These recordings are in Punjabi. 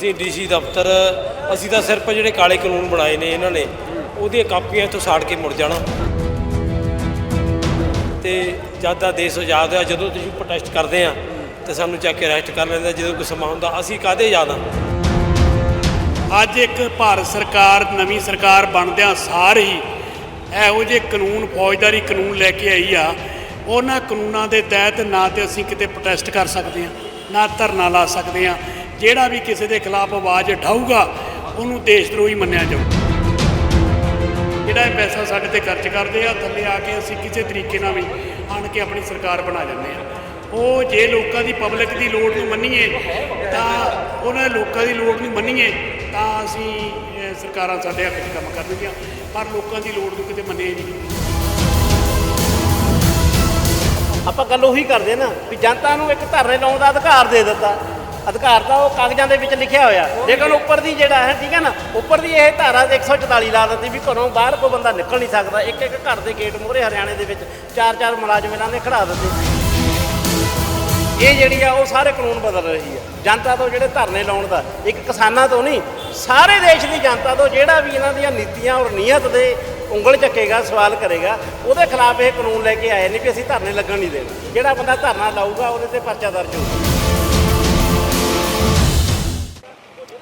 ਅਸੀਂ ਡੀਸੀ ਦਫ਼ਤਰ, ਅਸੀਂ ਤਾਂ ਸਿਰਫ ਜਿਹੜੇ ਕਾਲੇ ਕਾਨੂੰਨ ਬਣਾਏ ਨੇ ਇਹਨਾਂ ਨੇ, ਉਹਦੀਆਂ ਕਾਪੀਆਂ ਤੋਂ ਸਾੜ ਕੇ ਮੁੜ ਜਾਣਾ। ਤੇ ਜਦ ਦਾ ਦੇਸ਼ ਆਜ਼ਾਦ ਹੋਇਆ, ਜਦੋਂ ਤੁਸੀਂ ਪ੍ਰੋਟੈਸਟ ਕਰਦੇ ਆ, ਤੇ ਸਾਨੂੰ ਚੱਕ ਕੇ ਅਰੈਸਟ ਕਰ ਲੈਂਦਾ ਜਦੋਂ ਕੋਈ ਸਮਾਂ ਹੁੰਦਾ, ਅਸੀਂ ਕਾਹਦੇ ਯਾਦ ਆ? ਅੱਜ ਇੱਕ ਭਾਰਤ ਸਰਕਾਰ, ਨਵੀਂ ਸਰਕਾਰ ਬਣਦਿਆਂ ਸਾਰ ਹੀ ਇਹੋ ਜਿਹੇ ਕਾਨੂੰਨ, ਫੌਜਦਾਰੀ ਕਾਨੂੰਨ ਲੈ ਕੇ ਆਈ ਆ। ਉਹਨਾਂ ਕਾਨੂੰਨਾਂ ਦੇ ਤਹਿਤ ਨਾ ਤੇ ਅਸੀਂ ਕਿਤੇ ਪ੍ਰੋਟੈਸਟ ਕਰ ਸਕਦੇ ਹਾਂ ਨਾ ਧਰਨਾ ਲਾ ਸਕਦੇ ਹਾਂ ਜਿਹੜਾ ਵੀ ਕਿਸੇ ਦੇ ਖਿਲਾਫ ਆਵਾਜ਼ ਉਠਾਊਗਾ, ਉਹਨੂੰ ਦੇਸ਼ ਦਰੋਹੀ ਮੰਨਿਆ ਜਾਊ। ਜਿਹੜਾ ਇਹ ਪੈਸਾ ਸਾਡੇ ਤੇ ਖਰਚ ਕਰਦੇ ਆ, ਥੱਲੇ ਆ ਕੇ ਅਸੀਂ ਕਿਸੇ ਤਰੀਕੇ ਨਾਲ ਵੀ ਆਣ ਕੇ ਆਪਣੀ ਸਰਕਾਰ ਬਣਾ ਜਾਂਦੇ ਆ। ਉਹ ਜੇ ਲੋਕਾਂ ਦੀ ਪਬਲਿਕ ਦੀ ਲੋੜ ਨੂੰ ਮੰਨੀਏ, ਤਾਂ ਉਹਨਾਂ ਲੋਕਾਂ ਦੀ ਲੋੜ ਨੂੰ ਮੰਨੀਏ, ਤਾਂ ਅਸੀਂ ਸਰਕਾਰਾਂ ਸਾਡੇ ਹੱਕ 'ਚ ਕੰਮ ਕਰਨਗੀਆਂ, ਪਰ ਲੋਕਾਂ ਦੀ ਲੋੜ ਨੂੰ ਕਿਤੇ ਮੰਨਿਆ ਹੀ ਨਹੀਂ। ਆਪਾਂ ਗੱਲ ਉਹੀ ਕਰਦੇ ਨਾ, ਵੀ ਜਨਤਾ ਨੂੰ ਇੱਕ ਧਰਨੇ ਲਾਉਣ ਦਾ ਅਧਿਕਾਰ ਦੇ ਦਿੱਤਾ। ਅਧਿਕਾਰ ਦਾ ਉਹ ਕਾਗਜ਼ਾਂ ਦੇ ਵਿੱਚ ਲਿਖਿਆ ਹੋਇਆ। ਲੇਕਿਨ ਉੱਪਰ ਦੀ ਜਿਹੜਾ ਹੈ, ਠੀਕ ਹੈ ਨਾ, ਉੱਪਰ ਦੀ ਇਹ ਧਾਰਾ 144 ਲਾ ਦਿੱਤੀ ਵੀ ਘਰੋਂ ਬਾਹਰ ਕੋਈ ਬੰਦਾ ਨਿਕਲ ਨਹੀਂ ਸਕਦਾ। ਇੱਕ ਇੱਕ ਘਰ ਦੇ ਗੇਟ ਮੂਹਰੇ ਹਰਿਆਣੇ ਦੇ ਵਿੱਚ ਚਾਰ ਚਾਰ ਮੁਲਾਜ਼ਮ ਇਹਨਾਂ ਨੇ ਖੜਾ ਦਿੱਤੇ ਇਹ ਜਿਹੜੀ ਆ, ਉਹ ਸਾਰੇ ਕਾਨੂੰਨ ਬਦਲ ਰਹੀ ਹੈ। ਜਨਤਾ ਤੋਂ ਜਿਹੜੇ ਧਰਨੇ ਲਾਉਣ ਦਾ, ਇੱਕ ਕਿਸਾਨਾਂ ਤੋਂ ਨਹੀਂ, ਸਾਰੇ ਦੇਸ਼ ਦੀ ਜਨਤਾ ਤੋਂ ਜਿਹੜਾ ਵੀ ਇਹਨਾਂ ਦੀਆਂ ਨੀਤੀਆਂ ਔਰ ਨੀਅਤ ਦੇ ਉਂਗਲ ਚੱਕੇਗਾ, ਸਵਾਲ ਕਰੇਗਾ, ਉਹਦੇ ਖਿਲਾਫ ਇਹ ਕਾਨੂੰਨ ਲੈ ਕੇ ਆਏ ਨੇ ਵੀ ਅਸੀਂ ਧਰਨੇ ਲੱਗਣ ਨਹੀਂ ਦੇਣਾ। ਜਿਹੜਾ ਬੰਦਾ ਧਰਨਾ ਲਾਊਗਾ, ਉਹਦੇ ਤੇ ਪਰਚਾ ਦਰਜ ਹੋਊਗਾ।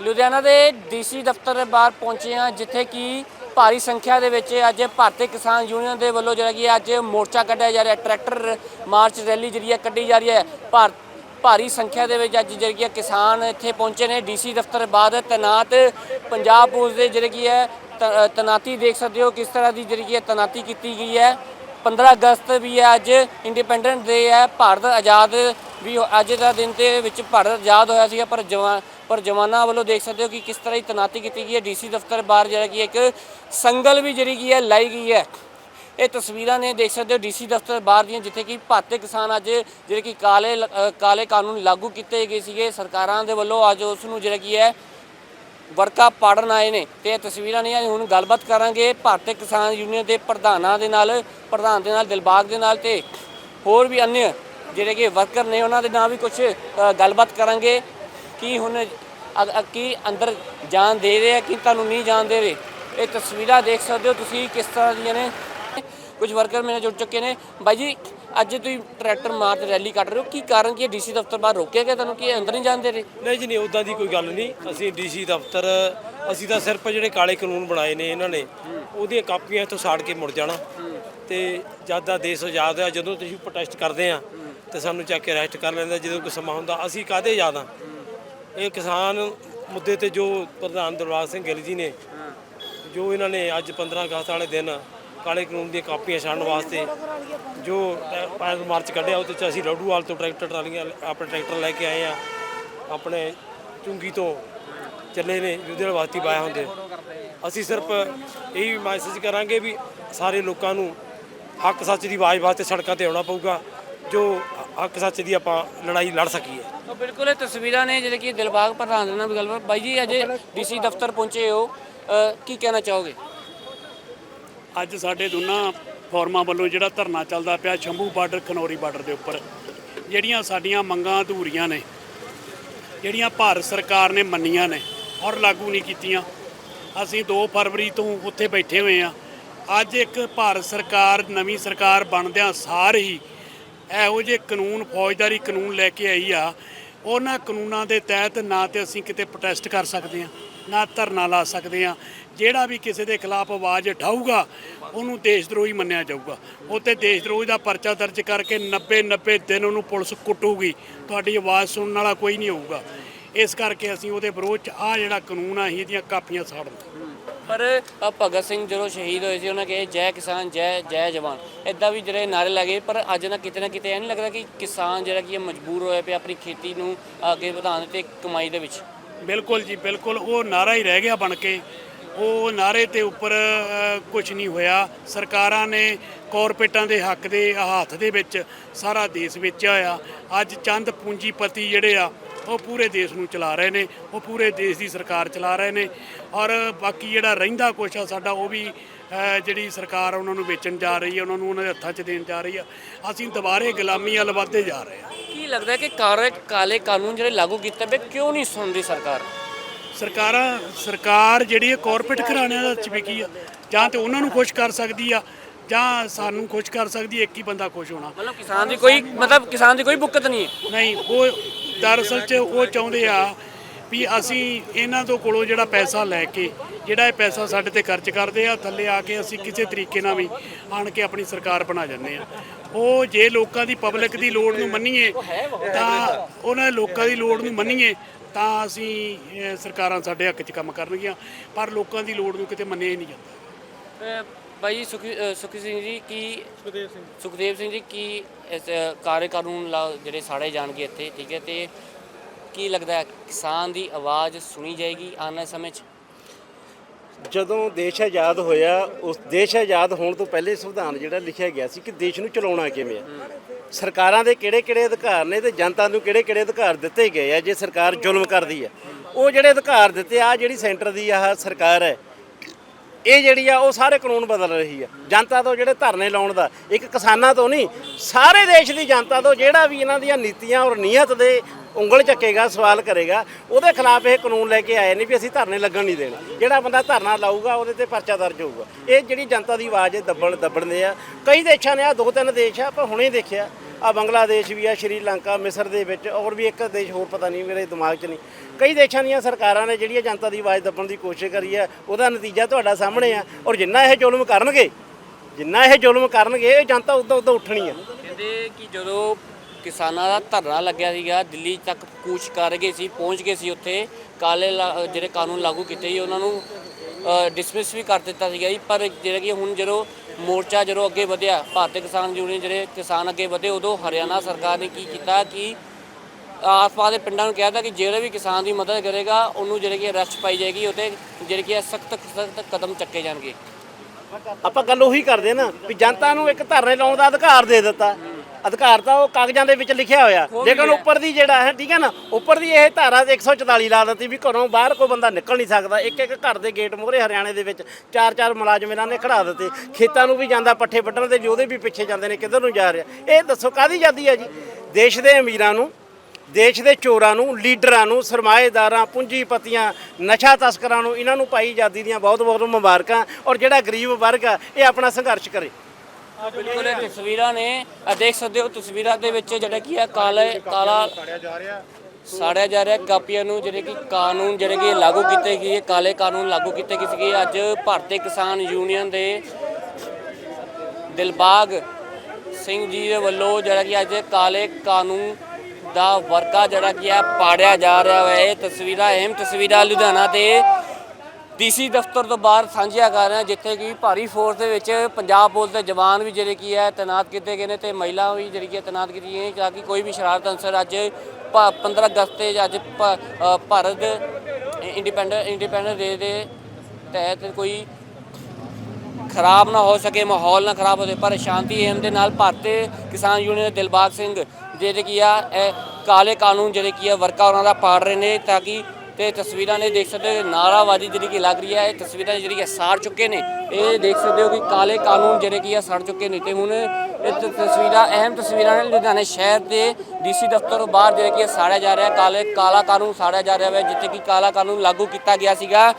ਲੁਧਿਆਣਾ ਦੇ ਡੀਸੀ ਦਫ਼ਤਰ ਦੇ ਬਾਹਰ ਪਹੁੰਚੇ ਹਾਂ, ਜਿੱਥੇ ਕਿ ਭਾਰੀ ਸੰਖਿਆ ਦੇ ਵਿੱਚ ਅੱਜ ਭਾਰਤੀ ਕਿਸਾਨ ਯੂਨੀਅਨ ਦੇ ਵੱਲੋਂ ਜਿਹੜਾ ਕਿ ਅੱਜ ਮੋਰਚਾ ਕੱਢਿਆ ਜਾ ਰਿਹਾ, ਟਰੈਕਟਰ ਮਾਰਚ ਰੈਲੀ ਜਿਹੜੀ ਹੈ ਕੱਢੀ ਜਾ ਰਹੀ ਹੈ। ਭਾਰ ਭਾਰੀ ਸੰਖਿਆ ਦੇ ਵਿੱਚ ਅੱਜ ਜਿਹੜੇ ਕਿ ਕਿਸਾਨ ਇੱਥੇ ਪਹੁੰਚੇ ਨੇ। ਡੀਸੀ ਦਫ਼ਤਰ ਬਾਅਦ ਤੈਨਾਤ ਪੰਜਾਬ ਪੁਲਿਸ ਦੇ ਜਿਹੜੇ ਕੀ ਹੈ, ਤ- ਤੈਨਾਤੀ ਦੇਖ ਸਕਦੇ ਹੋ ਕਿਸ ਤਰ੍ਹਾਂ ਦੀ ਜਿਹੜੀ ਕੀ ਹੈ ਤੈਨਾਤੀ ਕੀਤੀ ਗਈ ਹੈ। 15 ਅਗਸਤ ਵੀ ਹੈ ਅੱਜ ਇੰਡੀਪੈਂਡੈਂਟ ਡੇ ਹੈ। ਭਾਰਤ ਆਜ਼ਾਦ ਵੀ ਅੱਜ ਦਾ ਦਿਨ ਦੇ ਵਿੱਚ ਭਾਰਤ ਆਜ਼ਾਦ ਹੋਇਆ ਸੀਗਾ, ਪਰ ਜਵਾਨ ਪਰ ਜਵਾਨਾਂ ਵੱਲੋਂ ਦੇਖ ਸਕਦੇ ਹੋ ਕਿ ਕਿਸ ਤਰ੍ਹਾਂ ਦੀ ਤੈਨਾਤੀ ਕੀਤੀ ਗਈ ਹੈ। ਡੀਸੀ ਦਫ਼ਤਰ ਬਾਹਰ ਜਿਹੜਾ ਕਿ ਇੱਕ ਸੰਗਲ ਵੀ ਜਿਹੜੀ ਕੀ ਹੈ, ਲਾਈ ਗਈ ਹੈ। ਇਹ ਤਸਵੀਰਾਂ ਨੇ ਦੇਖ ਸਕਦੇ ਹੋ ਡੀਸੀ ਦਫ਼ਤਰ ਬਾਹਰ ਦੀਆਂ, ਜਿੱਥੇ ਕਿ ਭਾਰਤੀ ਕਿਸਾਨ ਅੱਜ ਜਿਹੜੇ ਕਿ ਕਾਲੇ ਲ- ਕਾਲੇ ਕਾਨੂੰਨ ਲਾਗੂ ਕੀਤੇ ਗਏ ਸੀਗੇ। ਸਰਕਾਰਾਂ ਦੇ ਵੱਲੋਂ ਅੱਜ ਉਸ ਨੂੰ ਜਿਹੜਾ ਕੀ ਹੈ, ਵਰਕਾ ਪਾੜਨ ਆਏ ਨੇ। ਤੇ ਇਹ ਤਸਵੀਰਾਂ ਨੇ ਹੁਣ ਗੱਲਬਾਤ ਕਰਾਂਗੇ ਭਾਰਤੀ ਕਿਸਾਨ ਯੂਨੀਅਨ ਦੇ ਪ੍ਰਧਾਨਾਂ ਦੇ ਨਾਲ, ਪ੍ਰਧਾਨ ਦੇ ਨਾਲ, ਦਿਲਬਾਗ ਦੇ ਨਾਲ ਤੇ ਹੋਰ ਵੀ ਅਨਿਆ ਜਿਹੜੇ ਕਿ ਵਰਕਰ ਨੇ, ਉਹਨਾਂ ਦੇ ਨਾਲ ਵੀ ਕੁਝ ਗੱਲਬਾਤ ਕਰਾਂਗੇ। ਕੀ ਹੁਣ ਅ- ਅ- ਕੀ ਅੰਦਰ ਜਾਣ ਦੇ ਰਹੇ ਆ, ਕਿ ਤੁਹਾਨੂੰ ਨਹੀਂ ਜਾਣ ਦੇ ਰਹੇ? ਇਹ ਤਸਵੀਰਾਂ ਦੇਖ ਸਕਦੇ ਹੋ ਤੁਸੀਂ ਕਿਸ ਤਰ੍ਹਾਂ ਦੀਆਂ ਨੇ। ਕੁਝ ਵਰਕਰ ਮੇਰੇ ਨਾਲ ਜੁੜ ਚੁੱਕੇ ਨੇ। ਬਾਈ ਜੀ, ਅੱਜ ਤੁਸੀਂ ਟਰੈਕਟਰ ਮਾਰਚ ਰੈਲੀ ਕੱਢ ਰਹੇ ਹੋ। ਕੀ ਕਾਰਨ ਕੀ ਹੈ? ਡੀਸੀ ਦਫ਼ਤਰ ਬਾਹਰ ਰੋਕਿਆ ਗਿਆ ਤੁਹਾਨੂੰ? ਕੀ ਅੰਦਰ ਨਹੀਂ ਜਾਣ ਦੇ ਰਹੇ? ਨਹੀਂ ਜੀ, ਨਹੀਂ ਉਦਾਂ ਦੀ ਕੋਈ ਗੱਲ ਨਹੀਂ। ਅਸੀਂ ਡੀਸੀ ਦਫ਼ਤਰ, ਅਸੀਂ ਤਾਂ ਸਿਰਫ ਜਿਹੜੇ ਕਾਲੇ ਕਾਨੂੰਨ ਬਣਾਏ ਨੇ ਇਹਨਾਂ ਨੇ, ਉਹਦੀਆਂ ਕਾਪੀਆਂ ਇੱਥੋਂ ਸਾੜ ਕੇ ਮੁੜ ਜਾਣਾ। ਤੇ ਜਦ ਦਾ ਦੇਸ਼ ਆਜ਼ਾਦ ਹੋਇਆ ਜਦੋਂ ਤੁਸੀਂ ਪ੍ਰੋਟੈਸਟ ਕਰਦੇ ਆ, ਤੇ ਸਾਨੂੰ ਚੱਕ ਕੇ ਅਰੈਸਟ ਕਰ ਲੈਂਦਾ ਜਦੋਂ ਕੋਈ ਸਮਾਂ ਹੁੰਦਾ, ਅਸੀਂ ਕਾਹਦੇ ਯਾਦ ਆ? ਇਹ ਕਿਸਾਨ ਮੁੱਦੇ ਤੇ ਜੋ ਪ੍ਰਧਾਨ ਦਰਬਾਰ ਸਿੰਘ ਗਿੱਲ ਜੀ ਨੇ ਜੋ ਇਹਨਾਂ ਨੇ ਅੱਜ 15 ਅਗਸਤ ਵਾਲੇ ਦਿਨ ਕਾਲੇ ਕਾਨੂੰਨ ਦੀਆਂ ਕਾਪੀਆਂ ਛਾੜਨ ਵਾਸਤੇ ਜੋ ਪੈਦਲ ਮਾਰਚ ਕੱਢਿਆ, ਉਹਦੇ ਚ ਅਸੀਂ ਰੌਡੂਵਾਲ ਤੋਂ ਟਰੈਕਟਰ ਟਰਾਲੀਆਂ ਆਪਣੇ ਟਰੈਕਟਰ ਲੈ ਕੇ ਆਏ ਆ ਆਪਣੇ ਚੁੰਗੀ ਤੋਂ ਚੱਲੇ ਨੇ, ਲੁਧਿਆਣਾ ਵਾਸਤੇ ਪਾਇਆ ਹੁੰਦੇ। ਅਸੀਂ ਸਿਰਫ ਇਹੀ ਮੈਸੇਜ ਕਰਾਂਗੇ ਵੀ ਸਾਰੇ ਲੋਕਾਂ ਨੂੰ ਹੱਕ ਸੱਚ ਦੀ ਆਵਾਜ਼ ਵਾਸਤੇ ਸੜਕਾਂ ਤੇ ਆਉਣਾ ਪਊਗਾ, ਜੋ ਹੱਕ ਸੱਚ ਦੀ ਆਪਾਂ ਲੜਾਈ ਲੜ ਸਕੀਏ। ਤਾਂ ਬਿਲਕੁਲ ਇਹ ਤਸਵੀਰਾਂ ਨੇ ਜਿਹੜੇ ਕਿ ਦਿਲਬਾਗ ਪ੍ਰਧਾਨ ਦੇ ਨਾਲ ਗੱਲਬਾਤ। ਬਾਈ ਜੀ ਅਜੇ ਡੀਸੀ ਦਫ਼ਤਰ ਪਹੁੰਚੇ ਹੋ। ਅ, ਕੀ ਕਹਿਣਾ ਚਾਹੋਗੇ? ਅੱਜ ਸਾਡੇ ਦੋਨਾਂ ਫੋਰਮਾਂ ਵੱਲੋਂ ਜਿਹੜਾ ਧਰਨਾ ਚੱਲਦਾ ਪਿਆ ਸ਼ੰਭੂ ਬਾਰਡਰ ਖਨੌਰੀ ਬਾਰਡਰ ਦੇ ਉੱਪਰ ਜਿਹੜੀਆਂ ਸਾਡੀਆਂ ਮੰਗਾਂ ਅਧੂਰੀਆਂ ਨੇ ਜਿਹੜੀਆਂ ਭਾਰਤ ਸਰਕਾਰ ਨੇ ਮੰਨੀਆਂ ਨੇ ਔਰ ਲਾਗੂ ਨਹੀਂ ਕੀਤੀਆਂ। ਅਸੀਂ 2 ਫਰਵਰੀ ਤੋਂ ਉੱਥੇ ਬੈਠੇ ਹੋਏ ਆ ਅੱਜ ਇੱਕ ਭਾਰਤ ਸਰਕਾਰ ਨਵੀਂ ਸਰਕਾਰ ਬਣਦਿਆਂ ਸਾਰ ਹੀ ਇਹੋ ਜਿਹੇ ਕਾਨੂੰਨ, ਫੌਜਦਾਰੀ ਕਾਨੂੰਨ ਲੈ ਕੇ ਆਈ ਆ, ਉਹਨਾਂ ਕਾਨੂੰਨਾਂ ਦੇ ਤਹਿਤ ਨਾ ਤੇ ਅਸੀਂ ਕਿਤੇ ਪ੍ਰੋਟੈਸਟ ਕਰ ਸਕਦੇ ਹਾਂ, ਨਾ ਧਰਨਾ ਲਾ ਸਕਦੇ ਹਾਂ। ਜਿਹੜਾ ਵੀ ਕਿਸੇ ਦੇ ਖਿਲਾਫ ਆਵਾਜ਼ ਉਠਾਊਗਾ, ਉਹਨੂੰ ਦੇਸ਼ ਦਰੋਹੀ ਮੰਨਿਆ ਜਾਊਗਾ। ਉਹ ਤੇ ਦੇਸ਼ ਦਰੋਹੀ ਦਾ ਪਰਚਾ ਦਰਜ ਕਰਕੇ 90 90 ਦਿਨ ਉਹਨੂੰ ਪੁਲਿਸ ਕੁੱਟੂਗੀ। ਤੁਹਾਡੀ ਆਵਾਜ਼ ਸੁਣਨ ਵਾਲਾ ਕੋਈ ਨਹੀਂ ਹੋਊਗਾ। ਇਸ ਕਰਕੇ ਅਸੀਂ ਉਹਦੇ ਵਿਰੋਧ ਚ ਆ ਜਿਹੜਾ ਕਾਨੂੰਨ ਆ, ਅਸੀਂ ਇਹਦੀਆਂ ਕਾਪੀਆਂ ਸਾੜਨ ਪਰ ਅ, ਭਗਤ ਸਿੰਘ ਜਦੋਂ ਸ਼ਹੀਦ ਹੋਏ ਸੀ ਉਹਨਾਂ ਕਹੇ ਜੈ ਕਿਸਾਨ ਜੈ ਜੈ ਜਵਾਨ। ਇਦਾਂ ਵੀ ਜਿਹੜੇ ਨਾਰੇ ਲੱਗੇ ਪਰ ਅੱਜ ਨਾ ਕਿਤੇ ਨਾ ਕਿਤੇ ਇਹ ਨਹੀਂ ਲੱਗਦਾ ਕਿ ਕਿਸਾਨ ਜਿਹੜਾ ਕਿ ਮਜਬੂਰ ਹੋਇਆ ਪਿਆ ਆਪਣੀ ਖੇਤੀ ਨੂੰ ਅੱਗੇ ਵਧਾਉਣ ਤੇ ਕਮਾਈ ਦੇ ਵਿੱਚ। ਬਿਲਕੁਲ ਜੀ ਬਿਲਕੁਲ। ਉਹ ਨਾਰਾ ਹੀ ਰਹਿ ਗਿਆ ਬਣ ਕੇ। ਉਹ ਨਾਰੇ ਤੇ ਉੱਪਰ ਕੁਝ ਨਹੀਂ ਹੋਇਆ। ਸਰਕਾਰਾਂ ਨੇ ਕਾਰਪੋਰੇਟਾਂ ਦੇ ਹੱਕ ਦੇ ਹੱਥ ਦੇ ਵਿੱਚ ਸਾਰਾ ਦੇਸ਼ ਵੇਚਿਆ ਆ ਅੱਜ ਚੰਦ ਪੂੰਜੀਪਤੀ ਜਿਹੜੇ ਆ ਉਹ ਪੂਰੇ ਦੇਸ਼ ਨੂੰ ਚਲਾ ਰਹੇ ਨੇ ਉਹ ਪੂਰੇ ਦੇਸ਼ ਦੀ ਸਰਕਾਰ ਚਲਾ ਰਹੇ ਨੇ ਔਰ ਬਾਕੀ ਜਿਹੜਾ ਰਹਿੰਦਾ ਕੁਛ ਆ ਸਾਡਾ ਉਹ ਵੀ ਜਿਹੜੀ ਸਰਕਾਰ ਉਹਨਾਂ ਨੂੰ ਵੇਚਣ ਜਾ ਰਹੀ ਹੈ ਉਹਨਾਂ ਨੂੰ ਉਹਨਾਂ ਦੇ ਹੱਥਾਂ 'ਚ ਦੇਣ ਜਾ ਰਹੀ ਆ। ਅਸੀਂ ਦੁਬਾਰੇ ਗੁਲਾਮੀ ਵੱਲ ਵੱਧਦੇ ਜਾ ਰਹੇ ਹਾਂ। ਕੀ ਲੱਗਦਾ ਕਿ ਕਾਰੇ ਕਾਲੇ ਕਾਨੂੰਨ ਜਿਹੜੇ ਲਾਗੂ ਕੀਤੇ ਪਏ ਕਿਉਂ ਨਹੀਂ ਸੁਣਦੀ ਸਰਕਾਰ? ਸਰਕਾਰਾਂ ਸਰਕਾਰ ਜਿਹੜੀ ਹੈ ਕਾਰਪੋਰੇਟ ਘਰਾਣਿਆਂ ਦਾ ਚ ਵਿਕੀ ਆ ਜਾਂ ਤੇ ਉਹਨਾਂ ਨੂੰ ਖੁਸ਼ ਕਰ ਸਕਦੀ ਆ ਜਾਂ ਸਾਨੂੰ ਖੁਸ਼ ਕਰ ਸਕਦੀ ਇੱਕ ਹੀ ਬੰਦਾ ਖੁਸ਼ ਹੋਣਾ। ਮਤਲਬ ਕਿਸਾਨ ਦੀ ਕੋਈ ਮਤਲਬ ਕਿਸਾਨ ਦੀ ਕੋਈ ਬੁੱਕਤ ਨਹੀਂ ਹੈ? ਨਹੀਂ ਉਹ ਦਰਅਸਲ 'ਚ ਉਹ ਚਾਹੁੰਦੇ ਆ ਵੀ ਅਸੀਂ ਇਹਨਾਂ ਤੋਂ ਕੋਲੋਂ ਜਿਹੜਾ ਪੈਸਾ ਲੈ ਕੇ, ਜਿਹੜਾ ਇਹ ਪੈਸਾ ਸਾਡੇ ਤੇ ਖਰਚ ਕਰਦੇ ਆ, ਥੱਲੇ ਆ ਕੇ ਅਸੀਂ ਕਿਸੇ ਤਰੀਕੇ ਨਾਲ ਵੀ ਆਣ ਕੇ ਆਪਣੀ ਸਰਕਾਰ ਬਣਾ ਜਾਂਦੇ ਆ। ਉਹ ਜੇ ਲੋਕਾਂ ਦੀ ਪਬਲਿਕ ਦੀ ਲੋੜ ਨੂੰ ਮੰਨੀਏ, ਤਾਂ ਉਹਨਾਂ ਲੋਕਾਂ ਦੀ ਲੋੜ ਨੂੰ ਮੰਨੀਏ, ਤਾਂ ਅਸੀਂ ਸਰਕਾਰਾਂ ਸਾਡੇ ਹੱਕ 'ਚ ਕੰਮ ਕਰਨਗੀਆਂ, ਪਰ ਲੋਕਾਂ ਦੀ ਲੋੜ ਨੂੰ ਕਿਤੇ ਮੰਨਿਆ ਹੀ ਨਹੀਂ ਜਾਂਦਾ। ਬਾਈ ਸੁਖੀ ਸੁਖੀ ਸਿੰਘ ਜੀ ਕੀ ਸੁਖਦੇਵ ਸਿੰਘ ਸੁਖਦੇਵ ਸਿੰਘ ਜੀ ਕੀ ਇਸ ਅਹ, ਕਾਰੇ ਕਾਨੂੰਨ ਲਾ- ਜਿਹੜੇ ਸਾੜੇ ਜਾਣਗੇ ਇੱਥੇ ਠੀਕ ਹੈ? ਤੇ ਕੀ ਲੱਗਦਾ ਹੈ ਕਿਸਾਨ ਦੀ ਆਵਾਜ਼ ਸੁਣੀ ਜਾਏਗੀ ਆਉਣ ਵਾਲੇ ਸਮੇਂ 'ਚ? ਜਦੋਂ ਦੇਸ਼ ਆਜ਼ਾਦ ਹੋਇਆ ਉਸ ਦੇਸ਼ ਆਜ਼ਾਦ ਹੋਣ ਤੋਂ ਪਹਿਲੇ ਸੰਵਿਧਾਨ ਜਿਹੜਾ ਲਿਖਿਆ ਗਿਆ ਸੀ ਕਿ ਦੇਸ਼ ਨੂੰ ਚਲਾਉਣਾ ਕਿਵੇਂ ਆ ਸਰਕਾਰਾਂ ਦੇ ਕਿਹੜੇ-ਕਿਹੜੇ ਅਧਿਕਾਰ ਨੇ ਤੇ ਜਨਤਾ ਨੂੰ ਕਿਹੜੇ-ਕਿਹੜੇ ਅਧਿਕਾਰ ਦਿੱਤੇ ਗਏ ਆ ਜੇ ਸਰਕਾਰ ਜ਼ੁਲਮ ਕਰਦੀ ਆ ਉਹ ਜਿਹੜੇ ਅਧਿਕਾਰ ਦਿੱਤੇ ਆ ਜਿਹੜੀ ਸੈਂਟਰ ਦੀ ਆਹ ਸਰਕਾਰ ਹੈ ਇਹ ਜਿਹੜੀ ਆ, ਉਹ ਸਾਰੇ ਕਾਨੂੰਨ ਬਦਲ ਰਹੀ ਆ। ਜਨਤਾ ਤੋਂ ਜਿਹੜੇ ਧਰਨੇ ਲਾਉਣ ਦਾ, ਇੱਕ ਕਿਸਾਨਾਂ ਤੋਂ ਨਹੀਂ, ਸਾਰੇ ਦੇਸ਼ ਦੀ ਜਨਤਾ ਤੋਂ ਜਿਹੜਾ ਵੀ ਇਹਨਾਂ ਦੀਆਂ ਨੀਤੀਆਂ ਔਰ ਨੀਅਤ ਦੇ ਉਂਗਲ ਚੱਕੇਗਾ, ਸਵਾਲ ਕਰੇਗਾ, ਉਹਦੇ ਖਿਲਾਫ ਇਹ ਕਾਨੂੰਨ ਲੈ ਕੇ ਆਏ ਨੇ ਵੀ ਅਸੀਂ ਧਰਨੇ ਲੱਗਣ ਨਹੀਂ ਦੇਣੇ। ਜਿਹੜਾ ਬੰਦਾ ਧਰਨਾ ਲਾਊਗਾ, ਉਹਦੇ ਤੇ ਪਰਚਾ ਦਰਜ ਹੋਊਗਾ। ਇਹ ਜਿਹੜੀ ਜਨਤਾ ਦੀ ਆਵਾਜ਼ ਹੈ ਦੱਬਣ ਦੱਬਣ ਦੇ ਆ। ਕਈ ਦੇਸ਼ਾਂ ਨੇ ਆ ਦੋ ਤਿੰਨ ਦੇਸ਼ ਆ, ਆਪਾਂ ਹੁਣੇ ਦੇਖਿਆ। ਆ ਬੰਗਲਾਦੇਸ਼ ਵੀ ਆ, ਸ਼੍ਰੀਲੰਕਾ, ਮਿਸਰ ਦੇ ਵਿੱਚ, ਔਰ ਵੀ ਇੱਕ ਦੇਸ਼ ਹੋਰ ਪਤਾ ਨਹੀਂ, ਮੇਰੇ ਦਿਮਾਗ 'ਚ ਨਹੀਂ। ਕਈ ਦੇਸ਼ਾਂ ਦੀਆਂ ਸਰਕਾਰਾਂ ਨੇ ਜਿਹੜੀਆਂ ਜਨਤਾ ਦੀ ਆਵਾਜ਼ ਦੱਬਣ ਦੀ ਕੋਸ਼ਿਸ਼ ਕਰੀ ਹੈ ਉਹਦਾ ਨਤੀਜਾ ਤੁਹਾਡਾ ਸਾਹਮਣੇ ਆ, ਔਰ ਜਿੰਨਾ ਇਹ ਜ਼ੁਲਮ ਕਰਨਗੇ, ਜਿੰਨਾ ਇਹ ਜ਼ੁਲਮ ਕਰਨਗੇ, ਇਹ ਜਨਤਾ ਉਦੋਂ ਉਦੋਂ ਉੱਠਣੀ ਆ। ਕਹਿੰਦੇ ਕਿ ਜਦੋਂ ਕਿਸਾਨਾਂ ਦਾ ਧਰਨਾ ਲੱਗਿਆ ਸੀਗਾ, ਦਿੱਲੀ ਤੱਕ ਕੂਚ ਕਰ ਗਏ ਸੀ, ਪਹੁੰਚ ਗਏ ਸੀ ਉੱਥੇ, ਕਾਲੇ ਲਾ- ਜਿਹੜੇ ਕਾਨੂੰਨ ਲਾਗੂ ਕੀਤੇ ਸੀ, ਉਹਨਾਂ ਨੂੰ ਡਿਸਮਿਸ ਵੀ ਕਰ ਦਿੱਤਾ ਸੀਗਾ ਜੀ। ਪਰ ਜਿਹੜਾ ਕਿ ਹੁਣ ਜਦੋਂ ਮੋਰਚਾ ਜਦੋਂ ਅੱਗੇ ਵਧਿਆ, ਭਾਰਤੀ ਕਿਸਾਨ ਯੂਨੀਅਨ ਜਿਹੜੇ ਕਿਸਾਨ ਅੱਗੇ ਵਧੇ, ਉਦੋਂ ਹਰਿਆਣਾ ਸਰਕਾਰ ਨੇ ਕੀ ਕੀਤਾ ਕਿ ਆਸ-ਪਾਸ ਦੇ ਪਿੰਡਾਂ ਨੂੰ ਕਿਹਾ ਤਾ ਕਿ ਜਿਹੜਾ ਵੀ ਕਿਸਾਨ ਦੀ ਮਦਦ ਕਰੇਗਾ, ਉਹਨੂੰ ਜਿਹੜੇ ਕਿ ਅਰੈਸਟ ਪਾਈ ਜਾਏਗੀ ਉਹਤੇ ਜਿਹੜੇ ਕਿ ਸਖਤ ਸਖਤ ਕਦਮ ਚੱਕੇ ਜਾਣਗੇ। ਆਪਾਂ ਗੱਲ ਉਹੀ ਕਰਦੇ ਨਾ, ਵੀ ਜਨਤਾ ਨੂੰ ਇੱਕ ਧਰਨੇ ਲਾਉਣ ਦਾ ਅਧਿਕਾਰ ਦੇ ਦਿੱਤਾ। ਅਧਿਕਾਰ ਤਾਂ ਉਹ ਕਾਗਜ਼ਾਂ ਦੇ ਵਿੱਚ ਲਿਖਿਆ ਹੋਇਆ। ਲੇਕਿਨ ਉੱਪਰ ਦੀ ਜਿਹੜਾ ਹੈ ਠੀਕ ਹੈ ਨਾ ਉੱਪਰ ਦੀ ਇਹ ਧਾਰਾ 144 ਲਾ ਦਿੱਤੀ ਵੀ ਘਰੋਂ ਬਾਹਰ ਕੋਈ ਬੰਦਾ ਨਿਕਲ ਨਹੀਂ ਸਕਦਾ। ਇੱਕ ਇੱਕ ਘਰ ਦੇ ਗੇਟ ਮੂਹਰੇ ਹਰਿਆਣੇ ਦੇ ਵਿੱਚ ਚਾਰ ਚਾਰ ਮੁਲਾਜ਼ਮ ਇਹਨਾਂ ਨੇ ਖੜਾ ਦਿੱਤੇ। ਖੇਤਾਂ ਨੂੰ ਵੀ ਜਾਂਦਾ ਪੱਠੇ ਵੱਢਣ ਵੀ ਉਹਦੇ ਵੀ ਪਿੱਛੇ ਜਾਂਦੇ ਨੇ ਕਿੱਧਰ ਨੂੰ ਜਾ ਰਿਹਾ? ਇਹ ਦੱਸੋ ਕਾਦੀ ਜਾਂਦੀ ਹੈ ਜੀ? ਦੇਸ਼ ਦੇ ਅਮੀਰਾਂ ਨੂੰ ਦੇਸ਼ ਦੇ ਚੋਰਾਂ ਨੂੰ ਲੀਡਰਾਂ ਨੂੰ ਸਰਮਾਏਦਾਰਾਂ ਪੂੰਜੀਪਤੀਆਂ ਨਸ਼ਾ ਤਸਕਰਾਂ ਨੂੰ ਇਹਨਾਂ ਨੂੰ ਪਾਈ ਆਜ਼ਾਦੀ ਦੀਆਂ ਬਹੁਤ ਬਹੁਤ ਮੁਬਾਰਕਾਂ। ਔਰ ਜਿਹੜਾ ਗਰੀਬ ਵਰਗ ਆ ਇਹ ਆਪਣਾ ਸੰਘਰਸ਼ ਕਰੇ। ਬਿਲਕੁਲ, ਇਹ ਤਸਵੀਰਾਂ ਨੇ। ਆਹ ਦੇਖ ਸਕਦੇ ਹੋ ਤਸਵੀਰਾਂ ਦੇ ਵਿੱਚ ਜਿਹੜਾ ਕੀ ਹੈ, ਕਾਲੇ ਕਾਲਾ ਸਾੜਿਆ ਜਾ ਰਿਹਾ ਕਾਪੀਆਂ ਨੂੰ ਜਿਹੜੇ ਕਿ ਕਾਨੂੰਨ ਜਿਹੜੇ ਕਿ ਲਾਗੂ ਕੀਤੇ ਗਏ ਕਾਲੇ ਕਾਨੂੰਨ ਲਾਗੂ ਕੀਤੇ ਗਏ ਸੀਗੇ। ਅੱਜ ਭਾਰਤੀ ਕਿਸਾਨ ਯੂਨੀਅਨ ਦੇ ਦਿਲਬਾਗ ਸਿੰਘ ਜੀ ਦੇ ਵੱਲੋਂ ਜਿਹੜਾ ਕਿ ਅੱਜ ਕਾਲੇ ਕਾਨੂੰਨ ਦਾ ਵਰਕਾ ਜਿਹੜਾ ਕੀ ਹੈ, ਪਾੜਿਆ ਜਾ ਰਿਹਾ ਹੈ। ਇਹ ਤਸਵੀਰਾਂ, ਅਹਿਮ ਤਸਵੀਰਾਂ ਲੁਧਿਆਣਾ ਦੇ ਡੀਸੀ ਦਫ਼ਤਰ ਤੋਂ ਬਾਹਰ ਸਾਂਝਿਆ ਕਰ ਰਿਹਾ ਜਿੱਥੇ ਕਿ ਭਾਰੀ ਫੋਰਸ ਦੇ ਵਿੱਚ ਪੰਜਾਬ ਪੁਲਿਸ ਦੇ ਜਵਾਨ ਵੀ ਜਿਹੜੇ ਕੀ ਹੈ ਤੈਨਾਤ ਕੀਤੇ ਗਏ ਨੇ ਤੇ ਮਹਿਲਾ ਵੀ ਜਿਹੜੀ ਕੀ ਤੈਨਾਤ ਕੀਤੀ ਗਈਆਂ ਹੈ ਤਾਂ ਕਿ ਕੋਈ ਵੀ ਸ਼ਰਾਰਤ ਅਨਸਰ ਅੱਜ ਪ- 15 ਅਗਸਤ ਤੇ ਅੱਜ ਭ- ਅ, ਭਾਰਤ ਇੰਡੀਪੈਂਡੈਂਟ ਇੰਡੀਪੈਂਡੈਂਸ ਡੇ ਦੇ ਤਹਿਤ ਕੋਈ ਖਰਾਬ ਨਾ ਹੋ ਸਕੇ ਮਾਹੌਲ ਨਾ ਖਰਾਬ ਹੋਵੇ ਪਰ ਸ਼ਾਂਤੀ ਏਮ ਦੇ ਨਾਲ ਭਾਰਤੀ ਕਿਸਾਨ ਯੂਨੀਅਨ ਦਿਲਬਾਗ ਸਿੰਘ ਜਿਹੜੇ ਕੀ ਆ ਕਾਲੇ ਕਾਨੂੰਨ ਜਿਹੜੇ ਕੀ ਆ ਵਰਕਾ ਉਹਨਾਂ ਦਾ ਪਾੜ ਰਹੇ ਨੇ ਤਾਂ ਕਿ ਤੇ ਤਸਵੀਰਾਂ ਨੇ ਦੇਖ ਸਕਦੇ ਹੋ ਨਾਰਾਬਾਜ਼ੀ ਜਿਹੜੀ ਕਿ ਲੱਗ ਰਹੀ ਹੈ, ਇਹ ਤਸਵੀਰਾਂ ਜਿਹੜੀ ਕਿ ਸਾੜ ਚੁੱਕੇ ਨੇ। ਇਹ ਦੇਖ ਸਕਦੇ ਹੋ ਕਿ ਕਾਲੇ ਕਾਨੂੰਨ ਜਿਹੜੇ ਕਿ ਆ ਸੜ ਚੁੱਕੇ ਨੇ ਤੇ ਹੁਣ ਇਹ ਤਸਵੀਰਾਂ, ਅਹਿਮ ਤਸਵੀਰਾਂ ਨੇ ਲੁਧਿਆਣੇ ਸ਼ਹਿਰ ਦੇ ਡੀਸੀ ਦਫ਼ਤਰ ਬਾਹਰ ਜਿਹੜੇ ਕਿ ਸਾੜਿਆ ਜਾ ਰਿਹਾ। ਕਾਲੇ, ਕਾਲਾ ਕਾਨੂੰਨ ਸਾੜਿਆ ਜਾ ਰਿਹਾ ਹੈ ਜਿੱਥੇ ਕਿ ਕਾਲਾ ਕਾਨੂੰਨ ਲਾਗੂ ਕੀਤਾ ਗਿਆ ਸੀਗਾ।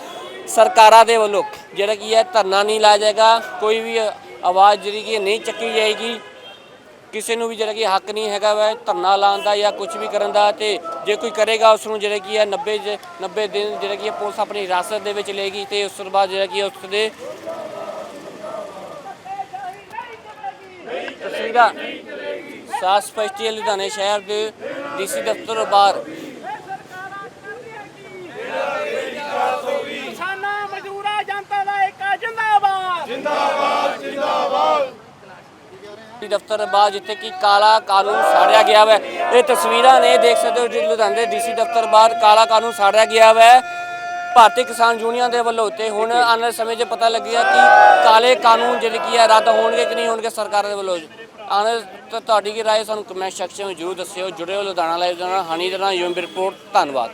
ਸਰਕਾਰਾਂ ਦੇ ਵੱਲੋਂ ਜਿਹੜਾ ਕਿ ਹੈ, ਧਰਨਾ ਨਹੀਂ ਲਾਇਆ ਜਾਏਗਾ। ਕੋਈ ਵੀ ਆਵਾਜ਼ ਜਿਹੜੀ ਕਿ ਨਹੀਂ ਚੱਕੀ ਜਾਏਗੀ। ਕਿਸੇ ਨੂੰ ਵੀ ਜਿਹੜਾ ਕਿ ਹੱਕ ਨਹੀਂ ਹੈਗਾ ਵੈ, ਧਰਨਾ ਲਾਉਣ ਦਾ ਜਾਂ ਕੁਝ ਵੀ ਕਰਨ ਦਾ ਤੇ ਜੇ ਕੋਈ ਕਰੇਗਾ ਉਸ ਨੂੰ ਜਿਹੜਾ ਕਿ ਹੈ 90 ਜ- 90 ਦਿਨ ਜਿਹੜਾ ਕਿ ਹੈ ਪੁਲਿਸ ਆਪਣੀ ਹਿਰਾਸਤ ਦੇ ਵਿੱਚ ਲਏਗੀ ਤੇ ਉਸ ਤੋਂ ਬਾਅਦ ਜਿਹੜਾ ਕਿ ਹੈ ਉਸ ਦੇ ਤਸਵੀਰਾਂ ਸਾਫ਼ ਸਪਸ਼ਟੀ ਲੁਧਿਆਣੇ ਸ਼ਹਿਰ ਦੇ ਡੀਸੀ ਦਫ਼ਤਰ ਬਾਹਰ ਕਿਸਾਨਾਂ ਮਜ਼ਦੂਰਾਂ ਜਨਤਾ ਦਾ ਇੱਕ ਜਿੰਦਾਬਾਦ ਡੀ ਦਫ਼ਤਰ ਬਾਹਰ ਜਿੱਥੇ ਕਿ ਕਾਲਾ ਕਾਨੂੰਨ ਸਾੜਿਆ ਗਿਆ ਹੈ ਇਹ ਤਸਵੀਰਾਂ ਨੇ ਦੇਖ ਸਕਦੇ ਹੋ ਜੀ, ਲੁਧਿਆਣੇ ਦੇ ਡੀਸੀ ਦਫ਼ਤਰ ਬਾਹਰ ਕਾਲਾ ਕਾਨੂੰਨ ਸਾੜਿਆ ਗਿਆ ਹੈ ਭਾਰਤੀ ਕਿਸਾਨ ਯੂਨੀਅਨ ਦੇ ਵੱਲੋਂ ਤੇ ਹੁਣ ਆਉਣ ਵਾਲੇ ਸਮੇਂ 'ਚ ਪਤਾ ਲੱਗਿਆ ਕਿ ਕਾਲੇ ਕਾਨੂੰਨ ਜਿਹੜੇ ਕੀ ਹੈ, ਰੱਦ ਹੋਣਗੇ ਕਿ ਨਹੀਂ ਹੋਣਗੇ ਸਰਕਾਰ ਦੇ ਵੱਲੋਂ। ਆਉਣ ਵਾਲੇ ਤਾਂ ਤੁਹਾਡੀ ਕੀ ਰਾਏ ਸਾਨੂੰ ਕਮੈਂਟ ਸੈਕਸ਼ਨ ਵਿੱਚ ਜ਼ਰੂਰ ਦੱਸਿਓ। ਜੁੜਿਓ ਲੁਧਿਆਣਾ ਲਾਈਵ ਦੇ ਨਾਲ। ਹਨੀ ਦੇ ਨਾਲ, ਯੂਐਮ ਰਿਪੋਰਟ ਧੰਨਵਾਦ।